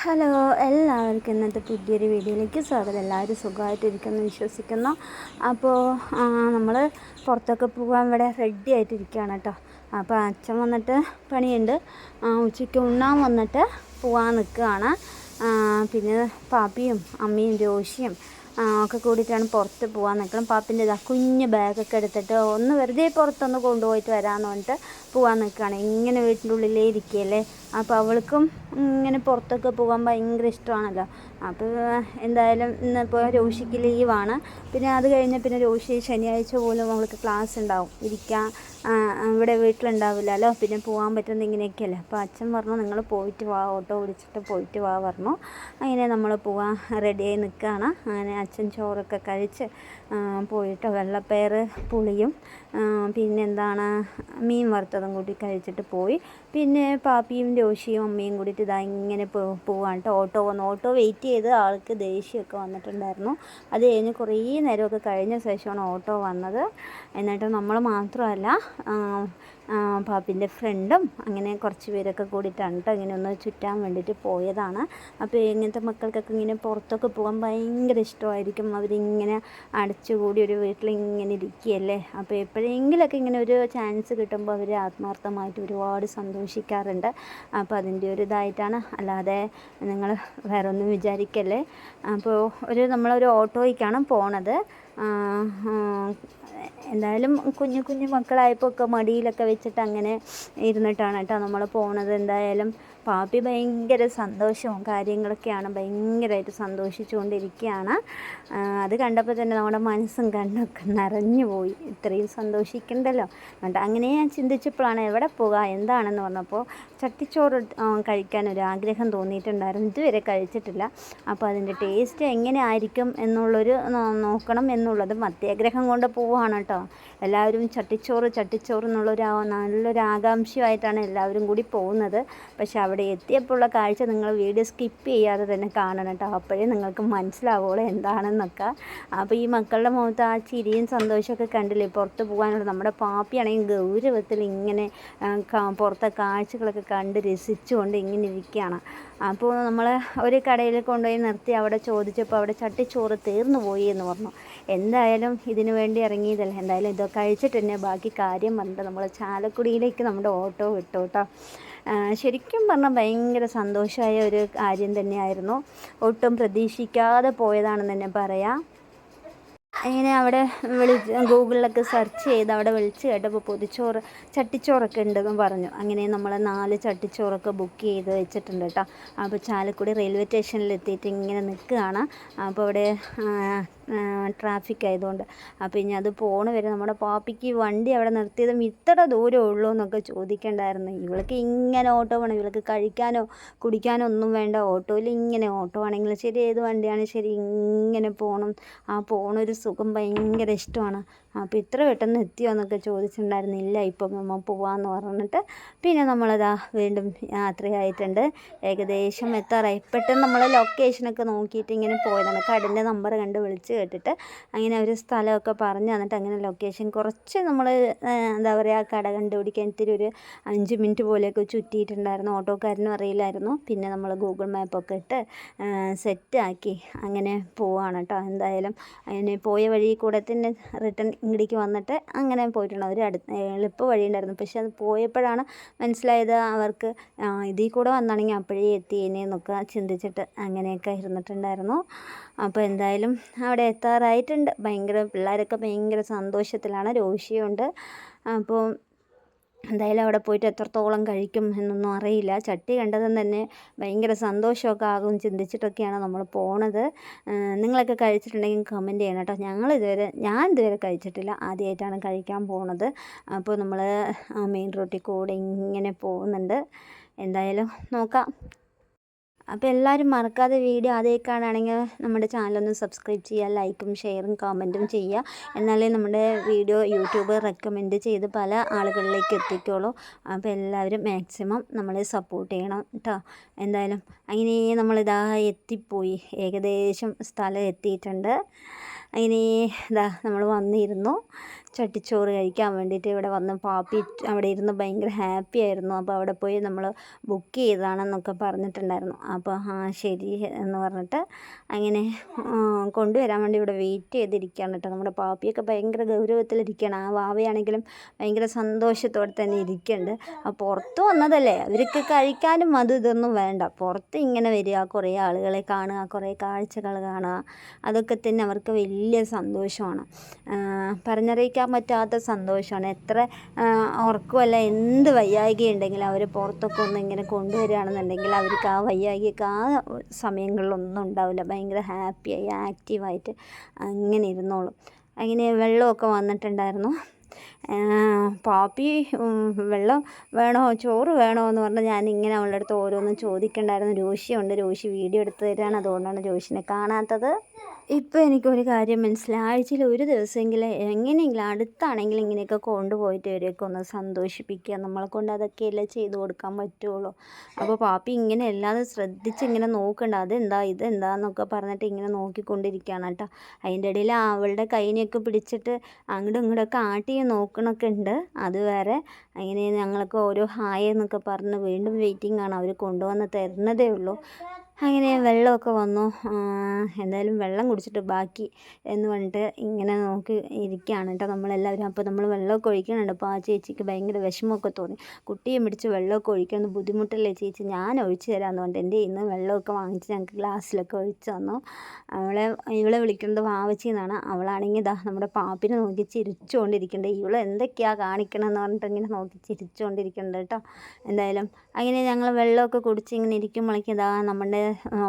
Hello എല്ലാവർക്കും ഇന്നത്തെ പുതിയൊരു വീഡിയോയിലേക്ക് സ്വാഗതം. എല്ലാവരും സുഖമായിട്ടിരിക്കുന്നു വിശ്വസിക്കുന്നു. അപ്പോൾ നമ്മൾ പുറത്തൊക്കെ പോകാൻ ഇവിടെ റെഡി ആയിട്ടിരിക്കുകയാണ് കേട്ടോ. അപ്പോൾ അച്ഛൻ വന്നിട്ട് പണിയുണ്ട്. ഉച്ചയ്ക്ക് ഉണ്ണാൻ വന്നിട്ട് പോകാൻ നിൽക്കുകയാണ്. പിന്നെ പാപ്പിയും അമ്മയും രോഷിയും ഒക്കെ കൂടിയിട്ടാണ് പുറത്ത് പോകാൻ നിൽക്കണം പാപ്പിന്റെ ഇതാ കുഞ്ഞ് ബാഗൊക്കെ എടുത്തിട്ട് ഒന്ന് വെറുതെ പുറത്തൊന്ന് കൊണ്ടുപോയിട്ട് വരാമെന്ന് പറഞ്ഞിട്ട് പോകാൻ നിൽക്കുകയാണ് ഇങ്ങനെ വീട്ടിന്റെ ഉള്ളിലേ ഇരിക്കുകയല്ലേ? അപ്പോൾ അവൾക്കും ഇങ്ങനെ പുറത്തൊക്കെ പോകാൻ ഭയങ്കര ഇഷ്ടമാണല്ലോ. അപ്പോൾ എന്തായാലും ഇന്നിപ്പോൾ രോഷിക്ക് ലീവാണ്. പിന്നെ അത് കഴിഞ്ഞ് പിന്നെ രോഷി ശനിയാഴ്ച പോലും അവൾക്ക് ക്ലാസ് ഉണ്ടാവും. ഇരിക്കാൻ ഇവിടെ വീട്ടിലുണ്ടാവില്ലല്ലോ പിന്നെ പോകാൻ പറ്റുന്ന ഇങ്ങനെയൊക്കെയല്ലേ? അപ്പോൾ അച്ഛൻ പറഞ്ഞു നിങ്ങൾ പോയിട്ട് വാ ഓട്ടോ വിളിച്ചിട്ട് പോയിട്ട് വാ പറഞ്ഞു. അങ്ങനെ നമ്മൾ പോകാൻ റെഡിയായി നിൽക്കുകയാണ്. അങ്ങനെ അച്ഛൻ ചോറൊക്കെ കഴിച്ച് പോയിട്ട് വെള്ളപ്പയർ പുളിയും പിന്നെന്താണ് മീൻ വറുത്തതും കൂടി കഴിച്ചിട്ട് പോയി. പിന്നെ പാപ്പിയും രോഷിയും അമ്മയും കൂടിയിട്ട് ഇതാ ഇങ്ങനെ പോവാൻ കേട്ടോ ഓട്ടോ വന്നു. ഓട്ടോ വെയിറ്റ് ചെയ്ത് ആൾക്ക് ദേഷ്യമൊക്കെ വന്നിട്ടുണ്ടായിരുന്നു. അത് കഴിഞ്ഞ് കുറേ നേരമൊക്കെ കഴിഞ്ഞ ശേഷമാണ് ഓട്ടോ വന്നത്. എന്നിട്ട് നമ്മൾ മാത്രമല്ല പാപ്പിന്റെ ഫ്രണ്ടും അങ്ങനെ കുറച്ച് പേരൊക്കെ കൂടിയിട്ടാണ് കേട്ടോ ഇങ്ങനെ ഒന്ന് ചുറ്റാൻ വേണ്ടിയിട്ട് പോയതാണ്. അപ്പോൾ ഇങ്ങനത്തെ മക്കൾക്കൊക്കെ ഇങ്ങനെ പുറത്തൊക്കെ പോകാൻ ഭയങ്കര ഇഷ്ടമായിരിക്കും. അവരിങ്ങനെ അടച്ചുകൂടി ഒരു വീട്ടിൽ ഇങ്ങനെ ഇരിക്കുകയല്ലേ? അപ്പോൾ എപ്പോഴെങ്കിലൊക്കെ ഇങ്ങനെ ഒരു ചാൻസ് കിട്ടുമ്പോൾ അവർ ആത്മാർത്ഥമായിട്ട് ഒരുപാട് സന്തോഷിക്കാറുണ്ട്. അപ്പോൾ അതിന്റെ ഒരു ഇതായിട്ടാണ്. അല്ലാതെ നിങ്ങൾ വേറെ ഒന്നും വിചാരിക്കല്ലേ? അപ്പോൾ ഒരു നമ്മളൊരു ഓട്ടോയ്ക്കാണ് പോണത്. എന്തായാലും കുഞ്ഞു കുഞ്ഞു മക്കളായപ്പോൾ ഒക്കെ മടിയിലൊക്കെ വെച്ചിട്ട് അങ്ങനെ ഇരുന്നിട്ടാണ് കേട്ടോ നമ്മൾ പോണത്. എന്തായാലും പാപ്പി ഭയങ്കര സന്തോഷവും കാര്യങ്ങളൊക്കെയാണ് ഭയങ്കരമായിട്ട് സന്തോഷിച്ചുകൊണ്ടിരിക്കുകയാണ്. അത് കണ്ടപ്പോൾ തന്നെ നമ്മുടെ മനസ്സും കണ്ണൊക്കെ നിറഞ്ഞു പോയി. ഇത്രയും സന്തോഷിക്കണ്ടല്ലോ. എന്നിട്ട് അങ്ങനെ ഞാൻ ചിന്തിച്ചപ്പോഴാണ് എവിടെ പോകുക എന്താണെന്ന് പറഞ്ഞപ്പോൾ ചട്ടിച്ചോറ് കഴിക്കാൻ ഒരു ആഗ്രഹം തോന്നിയിട്ടുണ്ടായിരുന്നു. ഇതുവരെ കഴിച്ചിട്ടില്ല. അപ്പോൾ അതിന്റെ ടേസ്റ്റ് എങ്ങനെ ആയിരിക്കും എന്നുള്ളൊരു നോക്കണം എന്നുള്ളത് മത്യാഗ്രഹം കൊണ്ട് പോവുകയാണ് കേട്ടോ. എല്ലാവരും ചട്ടിച്ചോറ് ചട്ടിച്ചോറ് എന്നുള്ളൊരു നല്ലൊരു ആകാംക്ഷയായിട്ടാണ് എല്ലാവരും കൂടി പോകുന്നത്. പക്ഷേ അവിടെ എത്തിയപ്പോഴുള്ള കാഴ്ച നിങ്ങൾ വീഡിയോ സ്കിപ്പ് ചെയ്യാതെ തന്നെ കാണണം കേട്ടോ. അപ്പോഴേ നിങ്ങൾക്ക് മനസ്സിലാവുള്ളൂ എന്താണെന്നൊക്കെ. അപ്പോൾ ഈ മക്കളുടെ മുഖത്ത് ആ ചിരിയും സന്തോഷമൊക്കെ കണ്ടില്ലേ? പുറത്ത് പോകാനുള്ള നമ്മുടെ പാപ്പിയാണെങ്കിൽ ഗൗരവത്തിൽ ഇങ്ങനെ പുറത്തെ കാഴ്ചകളൊക്കെ കണ്ട് രസിച്ചുകൊണ്ട് ഇങ്ങനെ ഇരിക്കുകയാണ്. അപ്പോൾ നമ്മൾ ഒരു കടയിൽ കൊണ്ടുപോയി നിർത്തി അവിടെ ചോദിച്ചപ്പോൾ അവിടെ ചട്ടിച്ചോറ് തീർന്നു പോയി എന്ന് പറഞ്ഞു. എന്തായാലും ഇതിനു വേണ്ടി ഇറങ്ങിയതല്ല? എന്തായാലും ഇതൊക്കെ കഴിച്ചിട്ട് തന്നെ ബാക്കി കാര്യം പറഞ്ഞിട്ട് നമ്മൾ ചാലക്കുടിയിലേക്ക് നമ്മുടെ ഓട്ടോ വിട്ടു കേട്ടോ. ശരിക്കും പറഞ്ഞാൽ ഭയങ്കര സന്തോഷമായ ഒരു കാര്യം തന്നെയായിരുന്നു. ഒട്ടും പ്രതീക്ഷിക്കാതെ പോയതാണെന്ന് തന്നെ പറയാം. അങ്ങനെ അവിടെ വിളി ഗൂഗിളിലൊക്കെ സെർച്ച് ചെയ്ത് അവിടെ വിളിച്ച് കേട്ടപ്പോൾ പൊതിച്ചോറ് ചട്ടിച്ചോറൊക്കെ ഉണ്ടെന്ന് പറഞ്ഞു. അങ്ങനെ നമ്മൾ നാല് ചട്ടിച്ചോറൊക്കെ ബുക്ക് ചെയ്ത് വെച്ചിട്ടുണ്ട് കേട്ടോ. അപ്പോൾ ചാലക്കുടി റെയിൽവേ സ്റ്റേഷനിൽ എത്തിയിട്ട് ഇങ്ങനെ നിൽക്കുകയാണ്. അപ്പോൾ അവിടെ ട്രാഫിക് ആയതുകൊണ്ട്. അപ്പോൾ ഇനി അത് പോണ വരെ നമ്മുടെ പാപ്പിക്ക് വണ്ടി അവിടെ നിർത്തിയതും ഇത്ര ദൂരം ഉള്ളൂ എന്നൊക്കെ ചോദിക്കണ്ടായിരുന്നു. ഇവൾക്ക് ഇങ്ങനെ ഓട്ടോ വേണം. ഇവൾക്ക് കഴിക്കാനോ കുടിക്കാനോ ഒന്നും വേണ്ട. ഓട്ടോയിൽ ഇങ്ങനെ ഓട്ടോ ആണെങ്കിലും ശരി ഏത് വണ്ടിയാണ് ശരി ഇങ്ങനെ പോകണം ആ പോണൊരു സുഖം ഭയങ്കര ഇഷ്ടമാണ്. അപ്പോൾ ഇത്ര പെട്ടെന്ന് എത്തിയോ എന്നൊക്കെ ചോദിച്ചിട്ടുണ്ടായിരുന്നില്ല. ഇപ്പം നമ്മ പോവാന്ന് പറഞ്ഞിട്ട്. പിന്നെ നമ്മളതാ വീണ്ടും യാത്രയായിട്ടുണ്ട്. ഏകദേശം എത്താറായി. പെട്ടെന്ന് നമ്മൾ ലൊക്കേഷനൊക്കെ നോക്കിയിട്ട് ഇങ്ങനെ പോയതാണ്. കടലിന്റെ നമ്പർ കണ്ട് വിളിച്ച് കേട്ടിട്ട് അങ്ങനെ ഒരു സ്ഥലമൊക്കെ പറഞ്ഞു തന്നിട്ട് അങ്ങനെ ലൊക്കേഷൻ കുറച്ച് നമ്മൾ എന്താ പറയുക കട കണ്ടുപിടിക്കാൻ ഇത്തിരി ഒരു അഞ്ച് മിനിറ്റ് പോലെയൊക്കെ ചുറ്റിയിട്ടുണ്ടായിരുന്നു. ഓട്ടോക്കാരനും അറിയില്ലായിരുന്നു. പിന്നെ നമ്മൾ ഗൂഗിൾ മാപ്പൊക്കെ ഇട്ട് സെറ്റാക്കി അങ്ങനെ പോവാണ് കേട്ടോ. എന്തായാലും അങ്ങനെ പോയ വഴി കൂടെ തന്നെ റിട്ടേൺ ഇങ്ങടേക്ക് വന്നിട്ട് അങ്ങനെ പോയിട്ടുണ്ട്. അവർ അടുത്ത് എളുപ്പ വഴി ഉണ്ടായിരുന്നു പക്ഷെ അത് പോയപ്പോഴാണ് മനസ്സിലായത് അവർക്ക് ഇതിൽ കൂടെ വന്നാണെങ്കിൽ അപ്പോഴേ എത്തിയേനെ എന്നൊക്കെ ചിന്തിച്ചിട്ട് അങ്ങനെയൊക്കെ ഇരുന്നിട്ടുണ്ടായിരുന്നു. അപ്പോൾ എന്തായാലും അവിടെ എത്താറായിട്ടുണ്ട്. ഭയങ്കര പിള്ളേരൊക്കെ ഭയങ്കര സന്തോഷത്തിലാണ്. രോഷിയുണ്ട് അപ്പോൾ എന്തായാലും അവിടെ പോയിട്ട് എത്രത്തോളം കഴിക്കും എന്നൊന്നും അറിയില്ല. ചട്ടി കണ്ടതും തന്നെ ഭയങ്കര സന്തോഷമൊക്കെ ആകും ചിന്തിച്ചിട്ടൊക്കെയാണ് നമ്മൾ പോണത്. നിങ്ങളൊക്കെ കഴിച്ചിട്ടുണ്ടെങ്കിൽ കമന്റ് ചെയ്യണം കേട്ടോ. ഞങ്ങൾ ഇതുവരെ ഞാൻ ഇതുവരെ കഴിച്ചിട്ടില്ല. ആദ്യമായിട്ടാണ് കഴിക്കാൻ പോണത്. അപ്പോൾ നമ്മൾ മെയിൻ റോട്ടിൽ കൂടെ ഇങ്ങനെ പോകുന്നുണ്ട്. എന്തായാലും നോക്കാം. അപ്പോൾ എല്ലാവരും മറക്കാതെ വീഡിയോ ആദ്യമായി കാണുകയാണെങ്കിൽ നമ്മുടെ ചാനലൊന്ന് സബ്സ്ക്രൈബ് ചെയ്യുക ലൈക്കും ഷെയറും കമന്റും ചെയ്യുക. എന്നാലേ നമ്മുടെ വീഡിയോ യൂട്യൂബ് റെക്കമെൻഡ് ചെയ്ത് പല ആളുകളിലേക്ക് എത്തിക്കുള്ളൂ അപ്പോൾ എല്ലാവരും മാക്സിമം നമ്മളെ സപ്പോർട്ട് ചെയ്യണം കേട്ടോ എന്തായാലും അങ്ങനെ നമ്മളിതാ എത്തിപ്പോയി. ഏകദേശം സ്ഥലം എത്തിയിട്ടുണ്ട്. അങ്ങനെ ഇതാ നമ്മൾ വന്നിരുന്നു. ചട്ടിച്ചോറ് കഴിക്കാൻ വേണ്ടിയിട്ട് ഇവിടെ വന്ന് പാപ്പി അവിടെ ഇരുന്ന് ഭയങ്കര ഹാപ്പി ആയിരുന്നു. അപ്പോൾ അവിടെ പോയി നമ്മൾ ബുക്ക് ചെയ്തതാണെന്നൊക്കെ പറഞ്ഞിട്ടുണ്ടായിരുന്നു. അപ്പോൾ ആ ശരി എന്ന് പറഞ്ഞിട്ട് അങ്ങനെ കൊണ്ടുവരാൻ വേണ്ടി ഇവിടെ വെയിറ്റ് ചെയ്തിരിക്കുകയാണ് കേട്ടോ. നമ്മുടെ പാപ്പിയൊക്കെ ഭയങ്കര ഗൗരവത്തിലിരിക്കുകയാണ്. ആ വാവയാണെങ്കിലും ഭയങ്കര സന്തോഷത്തോടെ തന്നെ ഇരിക്കുന്നുണ്ട്. അപ്പോൾ പുറത്ത് വന്നതല്ലേ? അവർക്ക് കഴിക്കാനും അത് ഇതൊന്നും വേണ്ട. പുറത്ത് ഇങ്ങനെ വരിക കുറേ ആളുകളെ കാണുക കുറേ കാഴ്ചകൾ കാണുക അതൊക്കെ തന്നെ അവർക്ക് വലിയ സന്തോഷമാണ്. പറഞ്ഞറിയിക്കാൻ പറ്റാത്ത സന്തോഷമാണ്. എത്ര ഉറക്കമല്ല എന്ത് വയ്യായിക ഉണ്ടെങ്കിലും അവർ പുറത്തൊക്കെ ഒന്ന് ഇങ്ങനെ കൊണ്ടുവരികയാണെന്നുണ്ടെങ്കിൽ അവർക്ക് ആ വയ്യായികയൊക്കെ ആ സമയങ്ങളിലൊന്നും ഉണ്ടാവില്ല. ഭയങ്കര ഹാപ്പിയായി ആക്റ്റീവായിട്ട് അങ്ങനെ ഇരുന്നോളും. അങ്ങനെ വെള്ളമൊക്കെ വന്നിട്ടുണ്ടായിരുന്നു. പാപ്പി വെള്ളം വേണോ ചോറ് വേണോ എന്ന് പറഞ്ഞാൽ ഞാനിങ്ങനെ അവളുടെ അടുത്ത് ഓരോന്നും ചോദിക്കണ്ടായിരുന്നു. രോഷിയുണ്ട്. രോഷി വീഡിയോ എടുത്ത് തരാണ്. അതുകൊണ്ടാണ് രോഷിനെ കാണാത്തത്. ഇപ്പോൾ എനിക്കൊരു കാര്യം മനസ്സിലായി. ആഴ്ചയിൽ ഒരു ദിവസമെങ്കിലും എങ്ങനെയെങ്കിലും അടുത്താണെങ്കിലും ഇങ്ങനെയൊക്കെ കൊണ്ടുപോയിട്ട് ഇവരെയൊക്കെ ഒന്ന് സന്തോഷിപ്പിക്കുക നമ്മളെ കൊണ്ട് അതൊക്കെയല്ലേ ചെയ്തു കൊടുക്കാൻ പറ്റുള്ളൂ. അപ്പോൾ പാപ്പി ഇങ്ങനെ അല്ലാതെ ശ്രദ്ധിച്ച് ഇങ്ങനെ നോക്കണ്ട. അതെന്താ ഇതെന്താന്നൊക്കെ പറഞ്ഞിട്ട് ഇങ്ങനെ നോക്കിക്കൊണ്ടിരിക്കുകയാണ് കേട്ടോ. അതിന്റെ ഇടയിൽ അവളുടെ കൈനെയൊക്കെ പിടിച്ചിട്ട് അങ്ങോട്ടും ഇങ്ങോട്ടൊക്കെ ആട്ടി നോക്കണമൊക്കെ ഉണ്ട്. അത് വേറെ അങ്ങനെ ഞങ്ങൾക്ക് ഓരോ ഹായ് എന്നൊക്കെ പറഞ്ഞ് വീണ്ടും വെയിറ്റിംഗ് ആണ് അവർ കൊണ്ടുവന്ന് തരുന്നതേ ഉള്ളൂ. അങ്ങനെ വെള്ളമൊക്കെ വന്നു. എന്തായാലും വെള്ളം കുടിച്ചിട്ട് ബാക്കി എന്ന് പറഞ്ഞിട്ട് ഇങ്ങനെ നോക്കി ഇരിക്കുകയാണ് കേട്ടോ നമ്മളെല്ലാവരും. അപ്പോൾ നമ്മൾ വെള്ളമൊക്കെ ഒഴിക്കുന്നുണ്ട്. അപ്പോൾ ആ ചേച്ചിക്ക് ഭയങ്കര വിഷമമൊക്കെ തോന്നി. കുട്ടിയെ പിടിച്ച് വെള്ളമൊക്കെ ഒഴിക്കുന്നത് ബുദ്ധിമുട്ടല്ലേ ചേച്ചി? ഞാൻ ഒഴിച്ചു തരാമെന്ന് പറഞ്ഞിട്ട് എന്റെ ഇന്ന് വെള്ളമൊക്കെ വാങ്ങിച്ച് ഞങ്ങൾക്ക് ഗ്ലാസ്സിലൊക്കെ ഒഴിച്ച് തന്നു. അവളെ ഇവളെ വിളിക്കുന്നത് വാവച്ചി എന്നാണ്. അവളാണെങ്കിൽ ഇതാ നമ്മുടെ പാപ്പിനെ നോക്കി ചിരിച്ചുകൊണ്ടിരിക്കുന്നുണ്ട്. ഇവളെ എന്തൊക്കെയാണ് കാണിക്കണമെന്ന് പറഞ്ഞിട്ട് ഇങ്ങനെ നോക്കി ചിരിച്ചുകൊണ്ടിരിക്കുന്നുണ്ട് കേട്ടോ. എന്തായാലും അങ്ങനെ ഞങ്ങൾ വെള്ളമൊക്കെ കുടിച്ച് ഇങ്ങനെ ഇരിക്കുമ്പോഴേക്കും ഇതാ നമ്മുടെ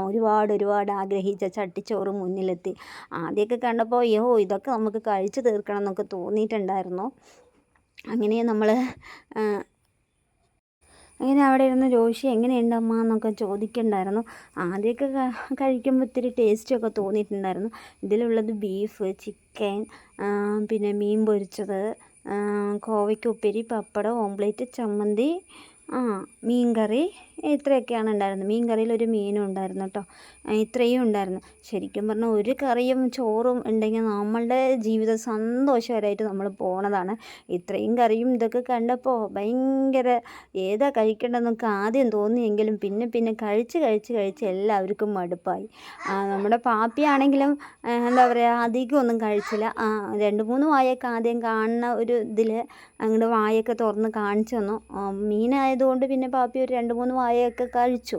ഒരുപാട് ഒരുപാട് ആഗ്രഹിച്ച ചട്ടിച്ചോറ് മുന്നിലെത്തി. ആദ്യമൊക്കെ കണ്ടപ്പോൾ യോ ഇതൊക്കെ നമുക്ക് കഴിച്ചു തീർക്കണം എന്നൊക്കെ തോന്നിയിട്ടുണ്ടായിരുന്നു. അങ്ങനെ നമ്മൾ അങ്ങനെ അവിടെ ഇരുന്ന് ജോഷി എങ്ങനെയുണ്ട് അമ്മ? എന്നൊക്കെ ചോദിക്കണ്ടായിരുന്നു. ആദ്യമൊക്കെ കഴിക്കുമ്പോൾ ഇത്തിരി ടേസ്റ്റൊക്കെ തോന്നിയിട്ടുണ്ടായിരുന്നു. ഇതിലുള്ളത് ബീഫ് ചിക്കൻ പിന്നെ മീൻ പൊരിച്ചത് കോവയ്ക്ക് ഉപ്പേരി പപ്പടം ഓംപ്ലേറ്റ് ചമ്മന്തി ആ. മീൻ കറി ഇത്രയൊക്കെയാണ് ഉണ്ടായിരുന്നത്. മീൻ കറിയിൽ ഒരു മീനും ഉണ്ടായിരുന്നു കേട്ടോ. ഇത്രയും ഉണ്ടായിരുന്നു. ശരിക്കും പറഞ്ഞാൽ ഒരു കറിയും ചോറും ഉണ്ടെങ്കിൽ നമ്മളുടെ ജീവിത സന്തോഷകരമായിട്ട് നമ്മൾ പോണതാണ്. ഇത്രയും കറിയും ഇതൊക്കെ കണ്ടപ്പോൾ ഭയങ്കര ഏതാ കഴിക്കേണ്ടതെന്നൊക്കെ ആദ്യം തോന്നിയെങ്കിലും പിന്നെ പിന്നെ കഴിച്ച് കഴിച്ച് കഴിച്ച് എല്ലാവർക്കും മടുപ്പായി. നമ്മുടെ പാപ്പിയാണെങ്കിലും എന്താ പറയുക അധികമൊന്നും കഴിച്ചില്ല. രണ്ട് മൂന്ന് വായൊക്കെ ആദ്യം കാണുന്ന ഒരു ഇതിൽ അങ്ങോട്ട് വായൊക്കെ തുറന്ന് കാണിച്ചു തന്നു. മീനായതുകൊണ്ട് പിന്നെ പാപ്പി ഒരു രണ്ട് മൂന്ന് വായയൊക്കെ കഴിച്ചു.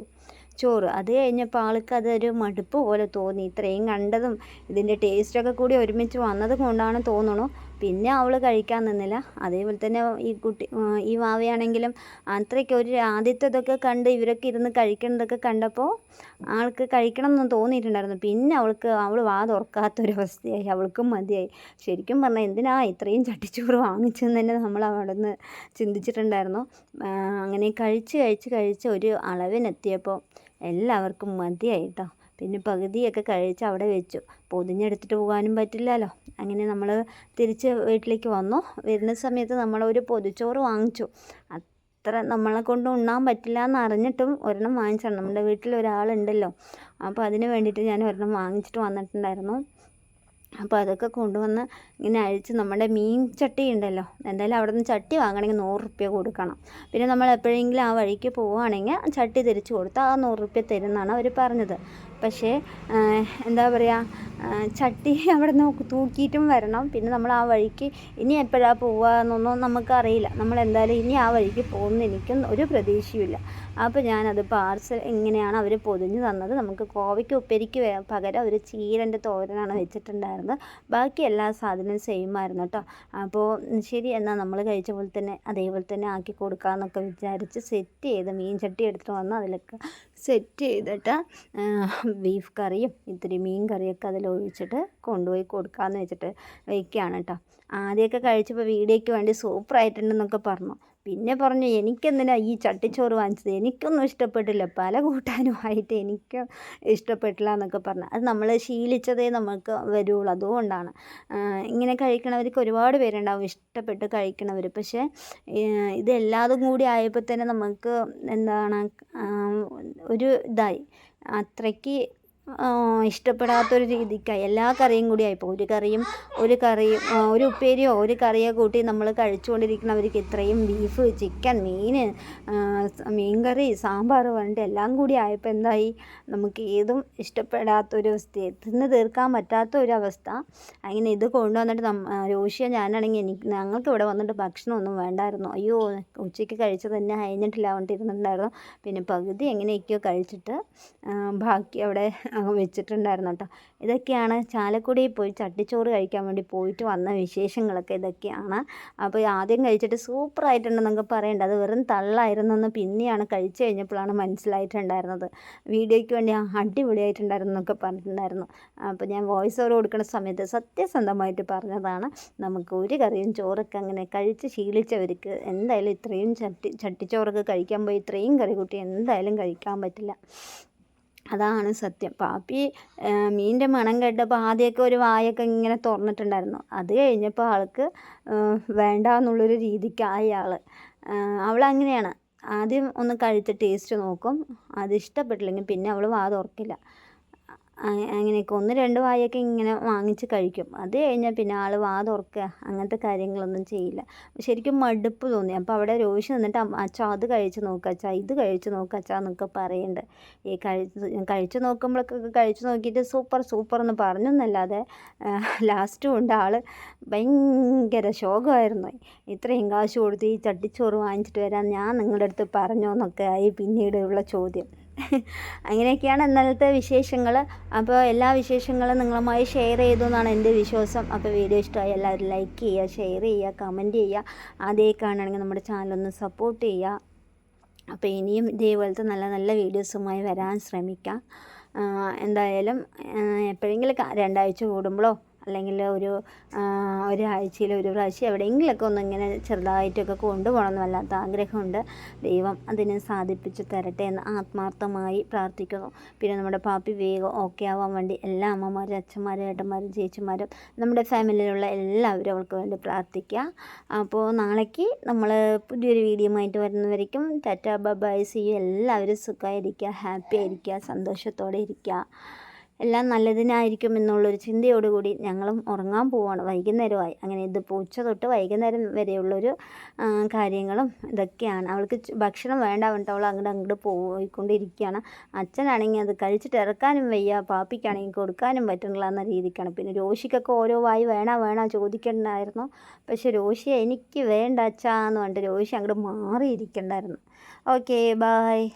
ചോറ്. അത് കഴിഞ്ഞപ്പോൾ ആൾക്ക് അതൊരു മടുപ്പ് പോലെ തോന്നി. ഇത്രയും കണ്ടതും ഇതിന്റെ ടേസ്റ്റൊക്കെ കൂടി ഒരുമിച്ച് വന്നത് കൊണ്ടാണ് തോന്നുന്നു പിന്നെ അവൾ കഴിക്കാൻ നിന്നില്ല. അതേപോലെ തന്നെ ഈ കുട്ടി ഈ വാവയാണെങ്കിലും അത്രയ്ക്ക് ഒരു ആദ്യത്തേതൊക്കെ കണ്ട് ഇവരൊക്കെ ഇരുന്ന് കഴിക്കുന്നതൊക്കെ കണ്ടപ്പോൾ ആൾക്ക് കഴിക്കണം എന്ന് തോന്നിയിട്ടുണ്ടായിരുന്നു. പിന്നെ അവൾക്ക് അവൾ വാ തുറക്കാത്തൊരവസ്ഥയായി. അവൾക്കും മതിയായി. ശരിക്കും പറഞ്ഞാൽ എന്തിനാ ഇത്രയും ചട്ടിച്ചോറ് വാങ്ങിച്ചെന്ന് തന്നെ നമ്മൾ അവിടെ നിന്ന് ചിന്തിച്ചിട്ടുണ്ടായിരുന്നു അങ്ങനെ കഴിച്ച് കഴിച്ച് കഴിച്ച് ഒരു അളവിനെത്തിയപ്പോൾ എല്ലാവർക്കും മതിയായി കേട്ടോ പിന്നെ പകുതിയൊക്കെ കഴിച്ച് അവിടെ വെച്ചു. പൊതിഞ്ഞെടുത്തിട്ട് പോകാനും പറ്റില്ലല്ലോ. അങ്ങനെ നമ്മൾ തിരിച്ച് വീട്ടിലേക്ക് വന്നു. വരുന്ന സമയത്ത് നമ്മളൊരു പൊതിച്ചോറ് വാങ്ങിച്ചു. അത്ര നമ്മളെ കൊണ്ട് ഉണ്ണാൻ പറ്റില്ല എന്ന് അറിഞ്ഞിട്ടും ഒരെണ്ണം വാങ്ങിച്ചാണ്. നമ്മുടെ വീട്ടിൽ ഒരാളുണ്ടല്ലോ. അപ്പോൾ അതിന് വേണ്ടിയിട്ട് ഞാൻ ഒരെണ്ണം വാങ്ങിച്ചിട്ട് വന്നിട്ടുണ്ടായിരുന്നു. അപ്പോൾ അതൊക്കെ കൊണ്ടുവന്ന് ഇങ്ങനെ അഴിച്ച് നമ്മുടെ മീൻ ചട്ടി ഉണ്ടല്ലോ. എന്തായാലും അവിടെ നിന്ന് ചട്ടി വാങ്ങണമെങ്കിൽ നൂറ് റുപ്യ കൊടുക്കണം. പിന്നെ നമ്മൾ എപ്പോഴെങ്കിലും ആ വഴിക്ക് പോവുകയാണെങ്കിൽ ചട്ടി തിരിച്ചു കൊടുത്താൽ ആ നൂറ് റുപ്യ തരുമെന്നാണ് അവർ പറഞ്ഞത്. പക്ഷേ എന്താ പറയുക ചട്ടി അവിടെ നിന്ന് തൂക്കിയിട്ടും വരണം. പിന്നെ നമ്മൾ ആ വഴിക്ക് ഇനി എപ്പോഴാണ് പോവുക എന്നൊന്നും നമുക്കറിയില്ല. നമ്മൾ എന്തായാലും ഇനി ആ വഴിക്ക് പോകുന്ന എനിക്കും ഒരു പ്രതീക്ഷയുമില്ല. അപ്പോൾ ഞാനത് പാർസൽ എങ്ങനെയാണ് അവർ പൊതിഞ്ഞ് തന്നത്? നമുക്ക് കോവയ്ക്ക് ഉപ്പേരിക്ക് പകരം ഒരു ചീരന്റെ തോരനാണ് വെച്ചിട്ടുണ്ടായിരുന്നത്. ബാക്കി എല്ലാ സാധനവും സെയിം ആയിരുന്നു കേട്ടോ അപ്പോൾ ശരി എന്നാൽ നമ്മൾ കഴിച്ച പോലെ തന്നെ അതേപോലെ തന്നെ ആക്കി കൊടുക്കാമെന്നൊക്കെ വിചാരിച്ച് സെറ്റ് ചെയ്ത് മീൻ ചട്ടി എടുത്തിട്ട് വന്ന് അതിലൊക്കെ സെറ്റ് ചെയ്തിട്ട് ബീഫ് കറിയും ഇത്തിരി മീൻ കറിയൊക്കെ അതിലൊഴിച്ചിട്ട് കൊണ്ടുപോയി കൊടുക്കാമെന്ന് വെച്ചിട്ട് വയ്ക്കുകയാണ് കേട്ടോ ആദ്യമൊക്കെ കഴിച്ചപ്പോൾ വീഡിയോയ്ക്ക് വേണ്ടി സൂപ്പറായിട്ടുണ്ടെന്നൊക്കെ പറഞ്ഞു. പിന്നെ പറഞ്ഞു എനിക്കെന്തിനാ ഈ ചട്ടിച്ചോറ് വാങ്ങിച്ചത്? എനിക്കൊന്നും ഇഷ്ടപ്പെട്ടില്ല. പല കൂട്ടാനുമായിട്ട് എനിക്ക് ഇഷ്ടപ്പെട്ടില്ല എന്നൊക്കെ പറഞ്ഞു. അത് നമ്മൾ ശീലിച്ചതേ നമുക്ക് വരുള്ളൂ. അതുകൊണ്ടാണ്. ഇങ്ങനെ കഴിക്കണവർക്ക് ഒരുപാട് പേരുണ്ടാവും ഇഷ്ടപ്പെട്ട് കഴിക്കണവർ. പക്ഷേ ഇതെല്ലാതും കൂടി ആയപ്പോൾ തന്നെ നമുക്ക് എന്താണ് ഒരു ഇതായി. അത്രയ്ക്ക് ഇഷ്ടപ്പെടാത്തൊരു രീതിക്കായി എല്ലാ കറിയും കൂടി ആയിപ്പോൾ ഒരു കറിയും ഒരു കറിയും ഒരു ഉപ്പേരിയോ ഒരു കറിയോ കൂട്ടി നമ്മൾ കഴിച്ചുകൊണ്ടിരിക്കുന്നവർക്ക് ഇത്രയും ബീഫ് ചിക്കൻ മീൻ മീൻകറി സാമ്പാർ വേണ്ട എല്ലാം കൂടി ആയപ്പോൾ എന്തായി? നമുക്ക് ഏതും ഇഷ്ടപ്പെടാത്തൊരു തിന്ന് തീർക്കാൻ പറ്റാത്ത ഒരു അവസ്ഥ അങ്ങനെ ഇത് കൊണ്ടുവന്നിട്ട് നമ്മ രോഷിയ ഞാനാണെങ്കിൽ എനിക്ക് ഞങ്ങൾക്ക് ഇവിടെ വന്നിട്ട് ഭക്ഷണമൊന്നും വേണ്ടായിരുന്നു. അയ്യോ ഉച്ചയ്ക്ക് കഴിച്ചത് തന്നെ അയഞ്ഞിട്ടില്ല കൊണ്ടിരുന്നുണ്ടായിരുന്നു പിന്നെ പകുതി എങ്ങനെയൊക്കെയോ കഴിച്ചിട്ട് ബാക്കി അവിടെ വെച്ചിട്ടുണ്ടായിരുന്നു കേട്ടോ. ഇതൊക്കെയാണ് ചാലക്കുടിയിൽ പോയി ചട്ടിച്ചോറ് കഴിക്കാൻ വേണ്ടി പോയിട്ട് വന്ന വിശേഷങ്ങളൊക്കെ ഇതൊക്കെയാണ്. അപ്പോൾ ആദ്യം കഴിച്ചിട്ട് സൂപ്പറായിട്ടുണ്ടെന്നൊക്കെ പറയണ്ട. അത് വെറും തള്ളായിരുന്നെന്ന് പിന്നെയാണ് കഴിച്ചു കഴിഞ്ഞപ്പോഴാണ് മനസ്സിലായിട്ടുണ്ടായിരുന്നത്. വീഡിയോയ്ക്ക് വേണ്ടി അടിപൊളിയായിട്ടുണ്ടായിരുന്നു എന്നൊക്കെ പറഞ്ഞിട്ടുണ്ടായിരുന്നു. അപ്പോൾ ഞാൻ വോയിസ് ഓവർ കൊടുക്കുന്ന സമയത്ത് സത്യസന്ധമായിട്ട് പറഞ്ഞതാണ്. നമുക്ക് ഒരു കറിയും ചോറൊക്കെ അങ്ങനെ കഴിച്ച് ശീലിച്ചവർക്ക് എന്തായാലും ഇത്രയും ചട്ടി ചട്ടിച്ചോറൊക്കെ കഴിക്കാൻ പോയി ഇത്രയും കറി കൂട്ടി എന്തായാലും കഴിക്കാൻ പറ്റില്ല. അതാണ് സത്യം. പാപ്പി മീനിന്റെ മണം കേട്ടപ്പോൾ ആദ്യമൊക്കെ ഒരു വായൊക്കെ ഇങ്ങനെ തുറന്നിട്ടുണ്ടായിരുന്നു. അത് കഴിഞ്ഞപ്പോൾ ആൾക്ക് വേണ്ട എന്നുള്ളൊരു രീതിക്കായി ആൾ അവൾ അങ്ങനെയാണ് ആദ്യം ഒന്ന് കഴിച്ച് ടേസ്റ്റ് നോക്കും. അത് ഇഷ്ടപ്പെട്ടില്ലെങ്കിൽ പിന്നെ അവൾ വാ തുറക്കില്ല അങ്ങനെയൊക്കെ ഒന്ന് രണ്ട് വായൊക്കെ ഇങ്ങനെ വാങ്ങിച്ച് കഴിക്കും. അത് കഴിഞ്ഞാൽ പിന്നെ ആൾ വാ തുറക്കുക അങ്ങനത്തെ കാര്യങ്ങളൊന്നും ചെയ്യില്ല. ശരിക്കും മടുപ്പ് തോന്നി. അപ്പോൾ അവിടെ രോഷി നിന്നിട്ട് അച്ഛ അത് കഴിച്ച് നോക്കുക അച്ഛാ ഇത് കഴിച്ച് നോക്കുക അച്ഛാ എന്നൊക്കെ പറയുന്നുണ്ട് ഈ കഴിച്ച് കഴിച്ച് നോക്കുമ്പോഴൊക്കെ കഴിച്ച് നോക്കിയിട്ട് സൂപ്പർ സൂപ്പർ എന്ന് പറഞ്ഞൊന്നല്ലാതെ ലാസ്റ്റും ഉണ്ട്. ആൾ ഭയങ്കര ശോകമായിരുന്നു. ഇത്രയും കാശ് കൊടുത്ത് ഈ ചട്ടിച്ചോറ് വാങ്ങിച്ചിട്ട് വരാൻ ഞാൻ നിങ്ങളുടെ അടുത്ത് പറഞ്ഞോ എന്നൊക്കെ ആയി പിന്നീടുള്ള ചോദ്യം. അങ്ങനെയൊക്കെയാണ് ഇന്നലത്തെ വിശേഷങ്ങൾ അപ്പോൾ എല്ലാ വിശേഷങ്ങളും നിങ്ങളുമായി ഷെയർ ചെയ്തു എന്നാണ് എന്റെ വിശ്വാസം. അപ്പോൾ വീഡിയോ ഇഷ്ടമായി എല്ലാവരും ലൈക്ക് ചെയ്യുക ഷെയർ ചെയ്യുക കമന്റ് ചെയ്യുക. ആദ്യമായി കാണുകയാണെങ്കിൽ നമ്മുടെ ചാനലൊന്ന് സപ്പോർട്ട് ചെയ്യുക. അപ്പോൾ ഇനിയും ഇതേപോലത്തെ നല്ല നല്ല വീഡിയോസുമായി വരാൻ ശ്രമിക്കാം. എന്തായാലും എപ്പോഴെങ്കിലും രണ്ടാഴ്ച കൂടുമ്പോഴോ അല്ലെങ്കിൽ ഒരു ഒരാഴ്ചയിൽ ഒരു പ്രാവശ്യം എവിടെയെങ്കിലുമൊക്കെ ഒന്ന് ഇങ്ങനെ ചെറുതായിട്ടൊക്കെ കൊണ്ടുപോകണം എന്ന് വല്ലാത്ത ആഗ്രഹമുണ്ട്. ദൈവം അതിനെ സാധിപ്പിച്ച് തരട്ടെ എന്ന് ആത്മാർത്ഥമായി പ്രാർത്ഥിക്കുന്നു. പിന്നെ നമ്മുടെ പാപ്പി വേഗം ഓക്കെ ആവാൻ വേണ്ടി എല്ലാ അമ്മമാരും അച്ഛന്മാരും ഏട്ടന്മാരും ചേച്ചിമാരും നമ്മുടെ ഫാമിലിയിലുള്ള എല്ലാവരും അവൾക്ക് വേണ്ടി പ്രാർത്ഥിക്കുക. അപ്പോൾ നാളേക്ക് നമ്മൾ പുതിയൊരു വീഡിയോ ആയിട്ട് വരുന്നവരേക്കും ടാറ്റ ബൈ സി എല്ലാവരും സുഖമായിരിക്കുക ഹാപ്പി ആയിരിക്കുക സന്തോഷത്തോടെ ഇരിക്കുക. എല്ലാം നല്ലതിനായിരിക്കും എന്നുള്ളൊരു ചിന്തയോടുകൂടി ഞങ്ങളും ഉറങ്ങാൻ പോവാണ് വൈകുന്നേരമായി. അങ്ങനെ ഇത് പൂച്ച തൊട്ട് വൈകുന്നേരം വരെയുള്ളൊരു കാര്യങ്ങളും ഇതൊക്കെയാണ്. അവൾക്ക് ഭക്ഷണം വേണ്ട പറഞ്ഞിട്ട് അവൾ അങ്ങോട്ട് അങ്ങോട്ട് പോയിക്കൊണ്ടിരിക്കുകയാണ്. അച്ഛനാണെങ്കിൽ അത് കഴിച്ചിട്ട് ഇറക്കാനും വയ്യ പാപ്പിക്കാണെങ്കിൽ കൊടുക്കാനും പറ്റുന്നില്ല എന്ന രീതിക്കാണ്. പിന്നെ രോഷിക്കൊക്കെ ഓരോ വായി വേണ വേണ ചോദിക്കണ്ടായിരുന്നു. പക്ഷെ രോഷി എനിക്ക് വേണ്ട അച്ഛാന്ന് പറഞ്ഞിട്ട് രോഷി അങ്ങോട്ട് മാറിയിരിക്കണ്ടായിരുന്നു. Okay bye